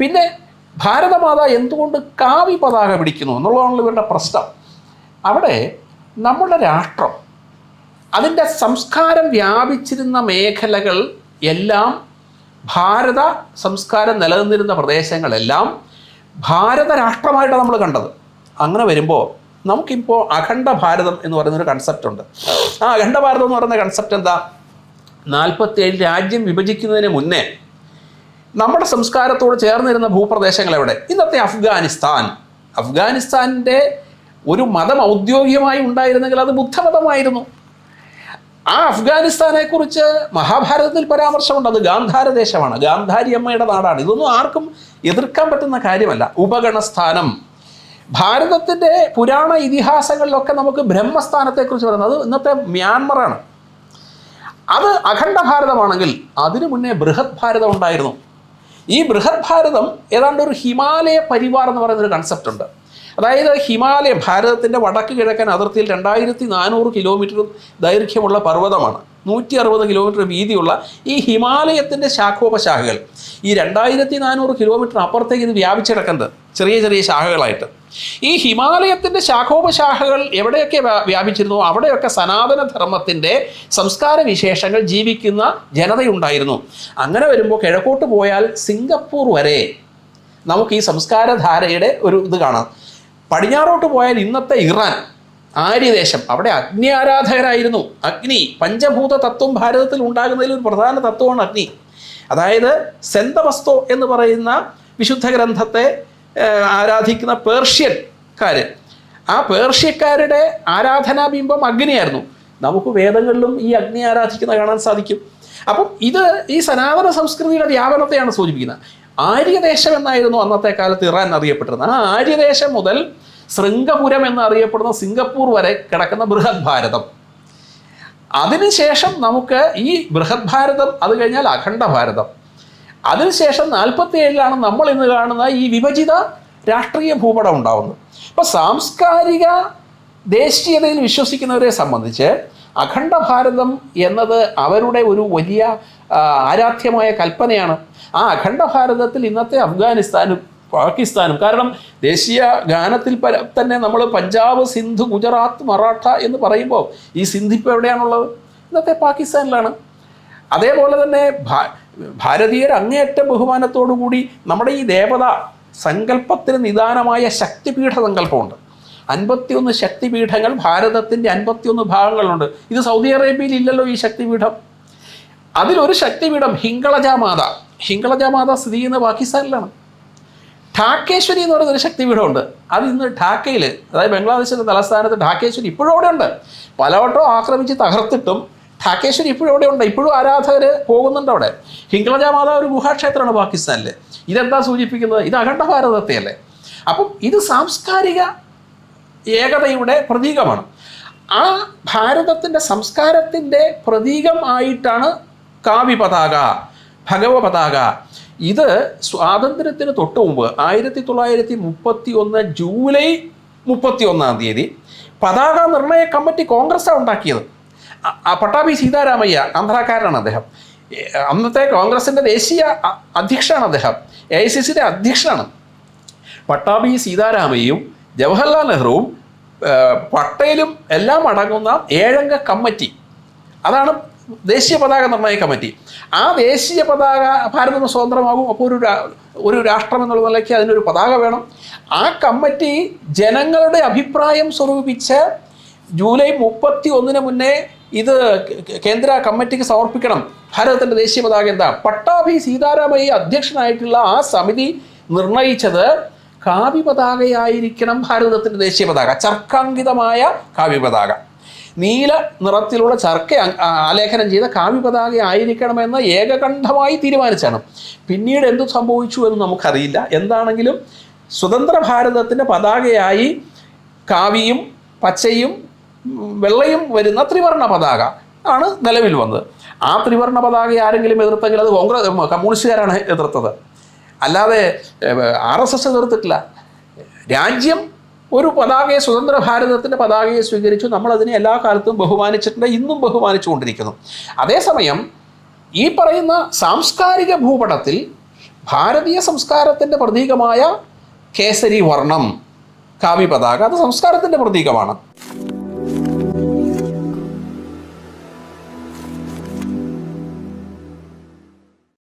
പിന്നെ ഭാരതമാത എന്തുകൊണ്ട് കാവി പതാക പിടിക്കുന്നു എന്നുള്ളതാണല്ലോ ഇവരുടെ പ്രശ്നം. അവിടെ നമ്മുടെ രാഷ്ട്രം അതിന്റെ സംസ്കാരം വ്യാപിച്ചിരുന്ന മേഖലകൾ എല്ലാം ഭാരത സംസ്കാരം നിലനിന്നിരുന്ന പ്രദേശങ്ങളെല്ലാം ഭാരത രാഷ്ട്രമായിട്ടാണ് നമ്മൾ കണ്ടത്. അങ്ങനെ വരുമ്പോൾ നമുക്കിപ്പോൾ അഖണ്ഡ ഭാരതം എന്ന് പറയുന്നൊരു കൺസെപ്റ്റ് ഉണ്ട്. ആ അഖണ്ഡ ഭാരതം എന്ന് പറയുന്ന കൺസെപ്റ്റ് എന്താ? നാൽപ്പത്തേഴ് രാജ്യം വിഭജിക്കുന്നതിന് മുന്നേ നമ്മുടെ സംസ്കാരത്തോട് ചേർന്നിരുന്ന ഭൂപ്രദേശങ്ങൾ എവിടെ? ഇന്നത്തെ അഫ്ഗാനിസ്ഥാൻ. അഫ്ഗാനിസ്ഥാനിന്റെ ഒരു മതം ഔദ്യോഗികമായി ഉണ്ടായിരുന്നെങ്കിൽ അത് ബുദ്ധമതമായിരുന്നു. ആ അഫ്ഗാനിസ്ഥാനെക്കുറിച്ച് മഹാഭാരതത്തിൽ പരാമർശമുണ്ട്. അത് ഗാന്ധാര ദേശമാണ്. ഗാന്ധാരി അമ്മയുടെ നാടാണ്. ഇതൊന്നും ആർക്കും എതിർക്കാൻ പറ്റുന്ന കാര്യമല്ല. ഉപഗണസ്ഥാനം. ഭാരതത്തിന്റെ പുരാണ ഇതിഹാസങ്ങളിലൊക്കെ നമുക്ക് ബ്രഹ്മസ്ഥാനത്തെക്കുറിച്ച് പറയുന്നത് അത് ഇന്നത്തെ മ്യാൻമറാണ്. അത് അഖണ്ഡ ഭാരതമാണെങ്കിൽ അതിനു മുന്നേ ബൃഹത് ഭാരതം ഉണ്ടായിരുന്നു. ഈ ബൃഹത് ഭാരതം ഏതാണ്ട് ഒരു ഹിമാലയ പരിവാർ എന്ന് പറയുന്ന ഒരു കൺസെപ്റ്റ് ഉണ്ട്. അതായത് ഹിമാലയം ഭാരതത്തിന്റെ വടക്ക് കിഴക്കൻ അതിർത്തിയിൽ രണ്ടായിരത്തി നാനൂറ് കിലോമീറ്റർ ദൈർഘ്യമുള്ള പർവതമാണ്. നൂറ്റി അറുപത് കിലോമീറ്റർ വീതിയുള്ള ഈ ഹിമാലയത്തിന്റെ ശാഖോപശാഖകൾ. ഈ രണ്ടായിരത്തി നാനൂറ് കിലോമീറ്റർ അപ്പുറത്തേക്ക് ഇത് വ്യാപിച്ചിടക്കുന്നത് ചെറിയ ചെറിയ ശാഖകളായിട്ട്. ഈ ഹിമാലയത്തിന്റെ ശാഖോപശാഖകൾ എവിടെയൊക്കെ വ്യാപിച്ചിരുന്നു? അവിടെയൊക്കെ സനാതന ധർമ്മത്തിന്റെ സംസ്കാര വിശേഷങ്ങൾ ജീവിക്കുന്ന ജനതയുണ്ടായിരുന്നു. അങ്ങനെ വരുമ്പോൾ കിഴക്കോട്ട് പോയാൽ സിംഗപ്പൂർ വരെ നമുക്ക് ഈ സംസ്കാരധാരയുടെ ഒരു ഇത് കാണാം. പടിഞ്ഞാറോട്ട് പോയാൽ ഇന്നത്തെ ഇറാൻ. ആര്യദേശം അവിടെ അഗ്നി ആരാധകരായിരുന്നു അഗ്നി പഞ്ചഭൂത തത്വം ഭാരതത്തിൽ ഉണ്ടാകുന്നതിൽ ഒരു പ്രധാന തത്വമാണ് അഗ്നി. അതായത് സെന്തവസ്തോ എന്ന് പറയുന്ന വിശുദ്ധ ഗ്രന്ഥത്തെ ആരാധിക്കുന്ന പേർഷ്യക്കാർ ആ പേർഷ്യക്കാരുടെ ആരാധനാബിംബം അഗ്നിയായിരുന്നു. നമുക്ക് വേദങ്ങളിലും ഈ അഗ്നി ആരാധിക്കുന്ന കാണാൻ സാധിക്കും. അപ്പം ഇത് ഈ സനാതന സംസ്കൃതിയുടെ വ്യാപനത്തെയാണ് സൂചിപ്പിക്കുന്നത്. ആര്യദേശം എന്നായിരുന്നു അന്നത്തെ കാലത്ത് ഇറാൻ അറിയപ്പെട്ടിരുന്നത്. ആ ആര്യദേശം മുതൽ ശൃംഗപുരം എന്നറിയപ്പെടുന്ന സിംഗപ്പൂർ വരെ കിടക്കുന്ന ബൃഹത് ഭാരതം. അതിനുശേഷം നമുക്ക് ഈ ബൃഹത് ഭാരതം അത് കഴിഞ്ഞാൽ അഖണ്ഡ ഭാരതം. അതിനുശേഷം നാൽപ്പത്തി ഏഴിലാണ് നമ്മൾ ഇന്ന് കാണുന്ന ഈ വിഭജിത രാഷ്ട്രീയ ഭൂപടം ഉണ്ടാവുന്നത്. അപ്പോൾ സാംസ്കാരിക ദേശീയതയിൽ വിശ്വസിക്കുന്നവരെ സംബന്ധിച്ച് അഖണ്ഡ ഭാരതം എന്നത് അവരുടെ ഒരു വലിയ ആരാധ്യമായ കൽപ്പനയാണ്. ആ അഖണ്ഡ ഭാരതത്തിൽ ഇന്നത്തെ അഫ്ഗാനിസ്ഥാനും പാകിസ്ഥാനും. കാരണം ദേശീയ ഗാനത്തിൽ തന്നെ നമ്മൾ പഞ്ചാബ് സിന്ധു ഗുജറാത്ത് മറാഠ എന്ന് പറയുമ്പോൾ ഈ സിന്ധ് ഇപ്പോൾ എവിടെയാണുള്ളത്? ഇന്നത്തെ പാകിസ്ഥാനിലാണ്. അതേപോലെ തന്നെ ഭാരതീയർ അങ്ങേയറ്റം ബഹുമാനത്തോടു കൂടി നമ്മുടെ ഈ ദേവത സങ്കല്പത്തിന് നിദാനമായ ശക്തിപീഠ സങ്കല്പമുണ്ട്. അൻപത്തിയൊന്ന് ശക്തിപീഠങ്ങൾ ഭാരതത്തിന്റെ അൻപത്തിയൊന്ന് ഭാഗങ്ങളുണ്ട്. ഇത് സൗദി അറേബ്യയിൽ ഇല്ലല്ലോ ഈ ശക്തിപീഠം. അതിലൊരു ശക്തിപീഠം ഹിങ്കളജ മാത ഹിങ്കളജ മാത സ്ഥിതി ചെയ്യുന്നത് പാകിസ്ഥാനിലാണ്. ഠാക്കേശ്വരി എന്ന് പറയുന്ന ഒരു ശക്തിപീഠമുണ്ട് അത് ഇന്ന് ഠാക്കയിൽ അതായത് ബംഗ്ലാദേശിന്റെ തലസ്ഥാനത്ത് ഠാക്കേശ്വരി ഇപ്പോഴും അവിടെ ഉണ്ട്. പലവട്ടം ആക്രമിച്ച് തകർത്തിട്ടും ഠാക്കേശ്വരി ഇപ്പോഴും അവിടെ ഉണ്ട്. ഇപ്പോഴും ആരാധകർ പോകുന്നുണ്ട് അവിടെ. ഹിംഗ്ലജ മാതാവ് ഒരു ഗുഹാക്ഷേത്രമാണ് പാകിസ്ഥാനിൽ ഇതെന്താ സൂചിപ്പിക്കുന്നത്? ഇത് അഖണ്ഡ ഭാരതത്തെയല്ലേ? അപ്പം ഇത് സാംസ്കാരിക ഏകതയുടെ പ്രതീകമാണ്. ആ ഭാരതത്തിന്റെ സംസ്കാരത്തിന്റെ പ്രതീകം ആയിട്ടാണ് കാവ്യ പതാക ഭഗവ പതാക ഇത് സ്വാതന്ത്ര്യത്തിന് തൊട്ട് മുമ്പ് ആയിരത്തി തൊള്ളായിരത്തി മുപ്പത്തി ഒന്ന് ജൂലൈ മുപ്പത്തി ഒന്നാം തീയതി പതാക നിർണയ കമ്മിറ്റി കോൺഗ്രസ്സാണ് ഉണ്ടാക്കിയത്. പട്ടാഭി സീതാരാമയ്യ ആന്ധ്രാക്കാരനാണ് അദ്ദേഹം. അന്നത്തെ കോൺഗ്രസിന്റെ ദേശീയ അധ്യക്ഷനാണ് അദ്ദേഹം. എ ഐ സി സിയുടെ അധ്യക്ഷനാണ്. പട്ടാഭി സീതാരാമയ്യയും ജവഹർലാൽ നെഹ്റുവും പട്ടേലും എല്ലാം അടങ്ങുന്ന ഏഴംഗ കമ്മിറ്റി. അതാണ് ദേശീയ പതാക നിർണയ കമ്മിറ്റി. ആ ദേശീയ പതാക ഭാരതം സ്വതന്ത്രമാകും. അപ്പോൾ ഒരു ഒരു രാഷ്ട്രം എന്നുള്ള നിലയ്ക്ക് അതിനൊരു പതാക വേണം. ആ കമ്മിറ്റി ജനങ്ങളുടെ അഭിപ്രായം സ്വരൂപിച്ച് ജൂലൈ മുപ്പത്തി ഒന്നിന് മുന്നേ ഇത് കേന്ദ്ര കമ്മിറ്റിക്ക് സമർപ്പിക്കണം. ഭാരതത്തിന്റെ ദേശീയ പതാക എന്താ? പട്ടാഭി സീതാരാമയ്യ അധ്യക്ഷനായിട്ടുള്ള ആ സമിതി നിർണയിച്ചത് കാവ്യ പതാകയായിരിക്കണം ഭാരതത്തിന്റെ ദേശീയ പതാക ചർക്കാങ്കിതമായ കാവ്യ പതാക നീല നിറത്തിലുള്ള ചർക്ക ആലേഖനം ചെയ്ത കാവ്യ പതാക ആയിരിക്കണമെന്ന് ഏകകണ്ഠമായി തീരുമാനിച്ചാണ്. പിന്നീട് എന്തു സംഭവിച്ചു എന്ന് നമുക്കറിയില്ല. എന്താണെങ്കിലും സ്വതന്ത്ര ഭാരതത്തിന്റെ പതാകയായി കാവിയും പച്ചയും വെള്ളയും വരുന്ന ത്രിവർണ പതാക ആണ് നിലവിൽ വന്നത്. ആ ത്രിവർണ പതാക ആരെങ്കിലും എതിർത്തെങ്കിൽ അത് കോൺഗ്രസ് കമ്മ്യൂണിസ്റ്റുകാരാണ് എതിർത്തത്. അല്ലാതെ ആർ എസ് എസ് എതിർത്തിട്ടില്ല. രാജ്യം ഒരു പതാകയെ സ്വതന്ത്ര ഭാരതത്തിന്റെ പതാകയെ സ്വീകരിച്ചു നമ്മളതിനെ എല്ലാ കാലത്തും ബഹുമാനിച്ചിട്ടുണ്ട് ഇന്നും ബഹുമാനിച്ചുകൊണ്ടിരിക്കുന്നു. അതേസമയം ഈ പറയുന്ന സാംസ്കാരിക ഭൂപടത്തിൽ ഭാരതീയ സംസ്കാരത്തിന്റെ പ്രതീകമായ കേസരി വർണം കാവ്യ പതാക അത് സംസ്കാരത്തിന്റെ പ്രതീകമാണ്.